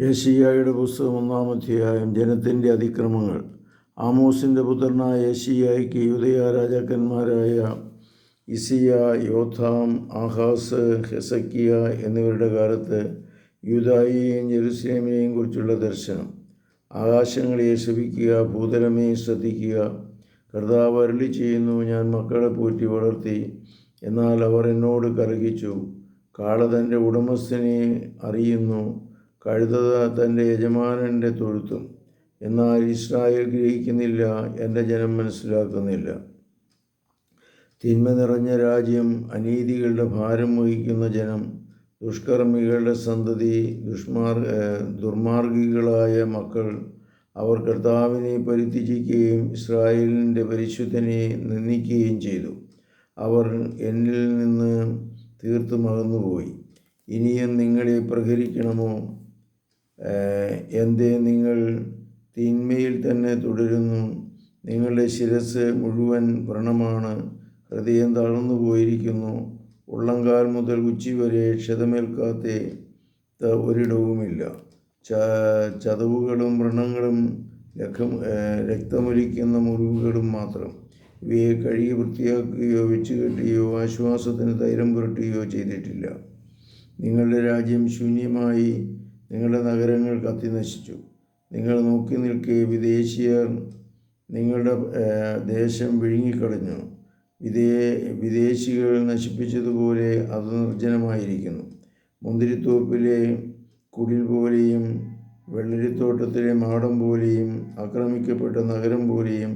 യേശയ്യായുടെ പുസ്തകം ഒന്നാം അധ്യായം ജനത്തിന്റെ അതിക്രമങ്ങൾ. ആമോസിന്റെ പുത്രനായ യേശയ്യായ്ക്ക് യുദയ രാജാക്കന്മാരായ ഇസിയ യോഥാം ആഹാസ് ഹെസക്കിയ എന്നിവരുടെ കാലത്ത് യുദായിയെയും ജെറുസലേമിനെയും കുറിച്ചുള്ള ദർശനം. ആകാശങ്ങളെ ശ്രവിക്കുക ഭൂതലമേ ശ്രദ്ധിക്കുക. കർത്താവ് അരുളി ചെയ്യുന്നു ഞാൻ മക്കളെ പോറ്റി വളർത്തി എന്നാൽ അവർ എന്നോട് കലഹിച്ചു. കാള തന്റെ ഉടമസ്ഥനെ അറിയുന്നു. കഴുത തന്റെ യജമാനന്റെ തൊഴുത്തും. എന്നാൽ ഇസ്രായേൽ ഗ്രഹിക്കുന്നില്ല എന്റെ ജനം മനസ്സിലാക്കുന്നില്ല. തിന്മ നിറഞ്ഞ രാജ്യം അനീതികളുടെ ഭാരം വഹിക്കുന്ന ജനം ദുഷ്കർമ്മികളുടെ സന്തതി ദുഷ്മാർ ദുർമാർഗികളായ മക്കൾ അവർ കർത്താവിനെ പരിത്യജിക്കുകയും ഇസ്രായേലിന്റെ പരിശുദ്ധനെ നിന്ദിക്കുകയും ചെയ്തു. അവർ എന്നിൽ നിന്ന് തീർത്തും അകന്നുപോയി ഇനിയും നിങ്ങളെ പ്രഹരിക്കണമോ? എന്തേ നിങ്ങൾ തിന്മയിൽ തന്നെ തുടരുന്നു. നിങ്ങളുടെ ശിരസ് മുഴുവൻ വ്രണമാണ്. ഹൃദയം തളർന്നു പോയിരിക്കുന്നു. ഉള്ളങ്കാൽ മുതൽ ഉച്ചി വരെ ക്ഷതമേൽക്കാത്ത ഒരിടവുമില്ല. ച ചതവുകളും വ്രണങ്ങളും രക്തം രക്തമൊലിക്കുന്ന മുറിവുകളും മാത്രം. ഇവയെ കഴുകി വൃത്തിയാക്കുകയോ വെച്ചുകെട്ടുകയോ ആശ്വാസത്തിന് തൈലം പുരട്ടുകയോ ചെയ്തിട്ടില്ല. നിങ്ങളുടെ രാജ്യം ശൂന്യമായി നിങ്ങളുടെ നഗരങ്ങൾ കത്തി നശിച്ചു. നിങ്ങൾ നോക്കി നിൽക്കെ വിദേശീയർ നിങ്ങളുടെ ദേശം വിഴുങ്ങിക്കളഞ്ഞു. വിദേ വിദേശികൾ നശിപ്പിച്ചതുപോലെ അത് നിർജനമായിരിക്കുന്നു. മുന്തിരിത്തോപ്പിലെ കുടിൽ പോലെയും വെള്ളരിത്തോട്ടത്തിലെ മാടം പോലെയും ആക്രമിക്കപ്പെട്ട നഗരം പോലെയും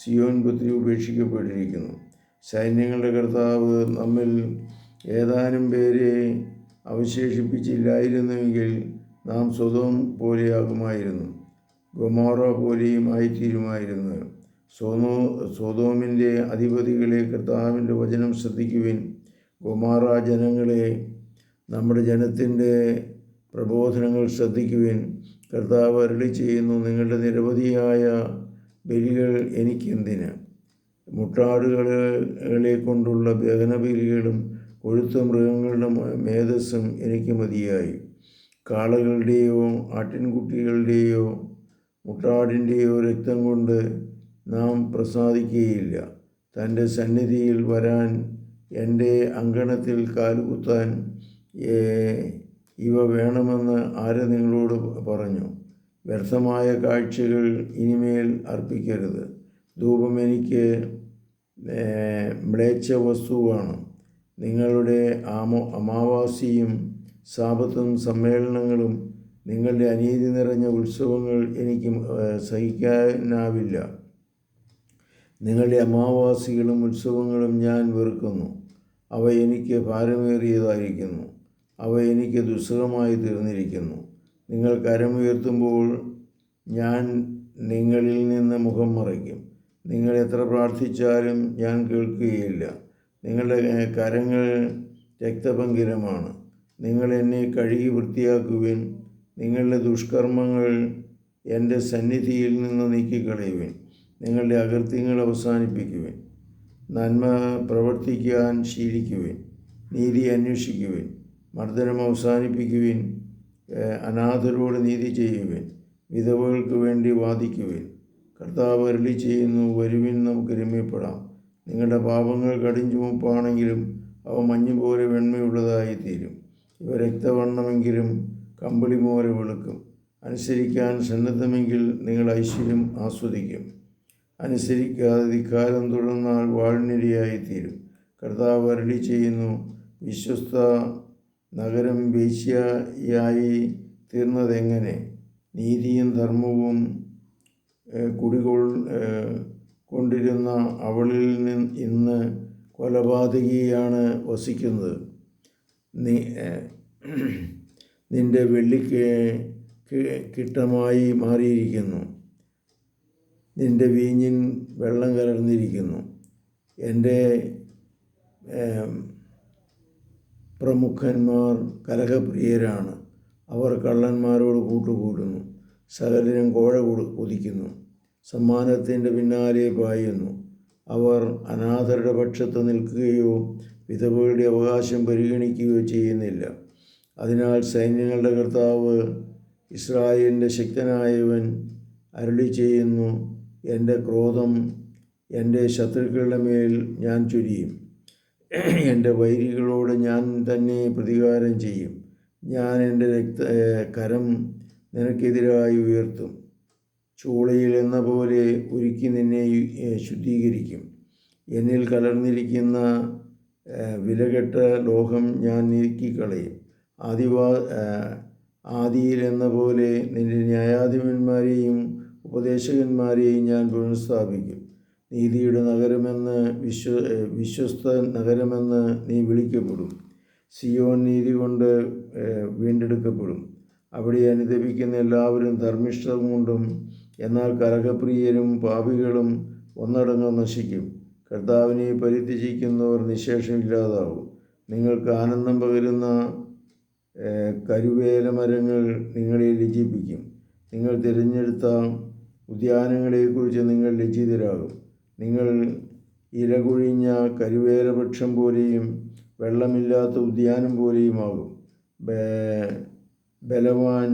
സിയോൻ പുത്രി ഉപേക്ഷിക്കപ്പെട്ടിരിക്കുന്നു. സൈന്യങ്ങളുടെ കർത്താവ് നമ്മിൽ ഏതാനും പേരെ അവശേഷിപ്പിച്ചില്ലായിരുന്നുവെങ്കിൽ നാം സ്വതവും പോലെയാകുമായിരുന്നു. ഗൊമോറ പോലെയും ആയിത്തീരുമായിരുന്നു. സോനോ സോതോമിന്റെ അധിപതികളെ കർത്താവിന്റെ വചനം ശ്രദ്ധിക്കുവിൻ. ഗൊമാറ ജനങ്ങളെ നമ്മുടെ ജനത്തിന്റെ പ്രബോധനങ്ങൾ ശ്രദ്ധിക്കുവിൻ. കർത്താവ് അരളി ചെയ്യുന്നു നിങ്ങളുടെ നിരവധിയായ ബലികൾ എനിക്കെന്തിന്? മുട്ടാടുകളെ കൊണ്ടുള്ള ദഹനബലികളും കൊഴുത്ത മൃഗങ്ങളുടെ മേധസ്സും എനിക്ക് മതിയായി. കാളകളുടെയോ ആട്ടിൻകുട്ടികളുടെയോ മുട്ടാടിന്റെയോ രക്തം കൊണ്ട് നാം പ്രസാദിക്കുകയില്ല. തന്റെ സന്നിധിയിൽ വരാൻ എന്റെ അങ്കണത്തിൽ കാലുകുത്താൻ ഇവ വേണമെന്ന് ആര് നിങ്ങളോട് പറഞ്ഞു? വ്യർത്ഥമായ കാഴ്ചകൾ ഇനിമേൽ അർപ്പിക്കരുത്. ധൂപം എനിക്ക് മ്ലേച്ഛ വസ്തുവാണ് നിങ്ങളുടെ ആമോ അമാവാസിയും സാപത്തും സമ്മേളനങ്ങളും നിങ്ങളുടെ അനീതി നിറഞ്ഞ ഉത്സവങ്ങൾ എനിക്ക് സഹിക്കാനാവില്ല. നിങ്ങളുടെ അമാവാസികളും ഉത്സവങ്ങളും ഞാൻ വെറുക്കുന്നു. അവ എനിക്ക് ഭാരമേറിയതായിരിക്കുന്നു. അവ എനിക്ക് ദുസ്സഹമായി തീർന്നിരിക്കുന്നു. നിങ്ങൾ കരമുയർത്തുമ്പോൾ ഞാൻ നിങ്ങളിൽ നിന്ന് മുഖം മറയ്ക്കും. നിങ്ങൾ എത്ര പ്രാർത്ഥിച്ചാലും ഞാൻ കേൾക്കുകയില്ല. നിങ്ങളുടെ കരങ്ങൾ രക്തപങ്കിലമാണ് നിങ്ങൾ എന്നെ കഴുകി വൃത്തിയാക്കുവിൻ. നിങ്ങളുടെ ദുഷ്കർമ്മങ്ങൾ എന്റെ സന്നിധിയിൽ നിന്ന് നീക്കിക്കളയുവിൻ. നിങ്ങളുടെ അകൃത്യങ്ങൾ അവസാനിപ്പിക്കുവിൻ. നന്മ പ്രവർത്തിക്കാൻ ശീലിക്കുവിൻ. നീതി അന്വേഷിക്കുവിൻ. മർദ്ദനം അവസാനിപ്പിക്കുവിൻ. അനാഥരോട് നീതി ചെയ്യുവിൻ. വിധവകൾക്ക് വേണ്ടി വാദിക്കുവിൻ. കർത്താവ് അരളി ചെയ്യുന്നു വരുവിൻ നമുക്ക് രമ്യപ്പെടാം. നിങ്ങളുടെ പാപങ്ങൾ കടിഞ്ചുമുപ്പാണെങ്കിലും അവ മഞ്ഞുപോലെ വെണ്മയുള്ളതായി തീരും ഇവ രക്തവർണമെങ്കിലും കമ്പിളി പോലെ വെളുക്കും. അനുസരിക്കാൻ സന്നദ്ധമെങ്കിൽ നിങ്ങൾ ഐശ്വര്യം ആസ്വദിക്കും. അനുസരിക്കാതെ ധിക്കാരം തുടർന്നാൽ വാഴ്നിരയായിത്തീരും കർത്താവ് അരളി ചെയ്യുന്നു വിശ്വസ്ത നഗരം വേശ്യയായി തീർന്നതെങ്ങനെ? നീതിയും ധർമ്മവും കുടികൊൾ കൊണ്ടിരുന്ന അവളിൽ നിന്ന് ഇന്ന് കൊലപാതകിയാണ് വസിക്കുന്നത്. നീ നിന്റെ വെള്ളി കിട്ടമായി മാറിയിരിക്കുന്നു. നിന്റെ വീഞ്ഞിൻ വെള്ളം കലർന്നിരിക്കുന്നു. എന്റെ പ്രമുഖന്മാർ കലഹപ്രിയരാണ്. അവർ കള്ളന്മാരോട് കൂട്ടുകൂടുന്നു. സകലരും കോഴ കൊതിക്കുന്നു. സമ്മാനത്തിന്റെ പിന്നാലെ പായുന്നു. അവർ അനാഥരുടെ പക്ഷത്ത് നിൽക്കുകയോ വിധവയുടെ അവകാശം പരിഗണിക്കുകയോ ചെയ്യുന്നില്ല. അതിനാൽ സൈന്യങ്ങളുടെ കർത്താവ് ഇസ്രായേലിന്റെ ശക്തനായവൻ അരുളി ചെയ്യുന്നു എന്റെ ക്രോധം എന്റെ ശത്രുക്കളുടെ മേൽ ഞാൻ ചൊരിയും. എന്റെ വൈരികളോട് ഞാൻ തന്നെ പ്രതികാരം ചെയ്യും. ഞാൻ എന്റെ രക്ത കരം നിനക്കെതിരായി ഉയർത്തും. ചൂളയിൽ എന്ന പോലെ ഉരുക്കി നിന്നെ ശുദ്ധീകരിക്കും. എന്നിൽ കലർന്നിരിക്കുന്ന വിലകെട്ട ലോഹം ഞാൻ നീക്കിക്കളയും. ആദിവാ ആദിയിലെന്ന പോലെ നിന്റെ ന്യായാധിപന്മാരെയും ഉപദേശകന്മാരെയും ഞാൻ പുനഃസ്ഥാപിക്കും. നീതിയുടെ നഗരമെന്ന് വിശ്വ വിശ്വസ്ത നഗരമെന്ന് നീ വിളിക്കപ്പെടും. സിയോൻ നീതി കൊണ്ട് വീണ്ടെടുക്കപ്പെടും. അവിടെ അനുദപിക്കുന്ന എല്ലാവരും ധർമ്മിഷ്ഠ കൊണ്ടും എന്നാൽ കലകപ്രിയരും പാപികളും ഒന്നടങ്കം നശിക്കും. കർത്താവിനെ പരിത്യജിക്കുന്നവർ നിശേഷം നിശേഷമില്ലാതാവും. നിങ്ങൾക്ക് ആനന്ദം പകരുന്ന കരുവേല മരങ്ങൾ നിങ്ങളെ ലജ്ജിപ്പിക്കും. നിങ്ങൾ തിരഞ്ഞെടുത്ത ഉദ്യാനങ്ങളെക്കുറിച്ച് നിങ്ങൾ ലജ്ജിതരാകും. നിങ്ങൾ ഇലകൊഴിഞ്ഞ കരുവേല വൃക്ഷം പോലെയും വെള്ളമില്ലാത്ത ഉദ്യാനം പോലെയുമാകും. ബലവാൻ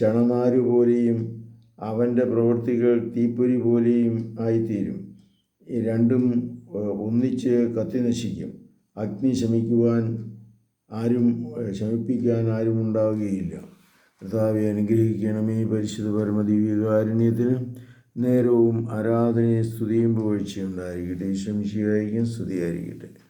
ചണനാരു പോലെയും അവന്റെ പ്രവൃത്തികൾ തീപ്പൊരി പോലെയും ആയിത്തീരും. രണ്ടും ഒന്നിച്ച് കത്തി നശിക്കും അഗ്നി ശമിക്കുവാൻ ആരും ശമിപ്പിക്കാൻ ആരും ഉണ്ടാവുകയില്ല. കർത്താവെ അനുഗ്രഹിക്കണമേ പരിശുദ്ധ പരമദിവ്യകാരുണ്യത്തിന്. നേരവും ആരാധനയും സ്തുതിയും പുകഴ്ചയുണ്ടായിരിക്കട്ടെ ശംശിയായിരിക്കും സ്തുതിയായിരിക്കട്ടെ.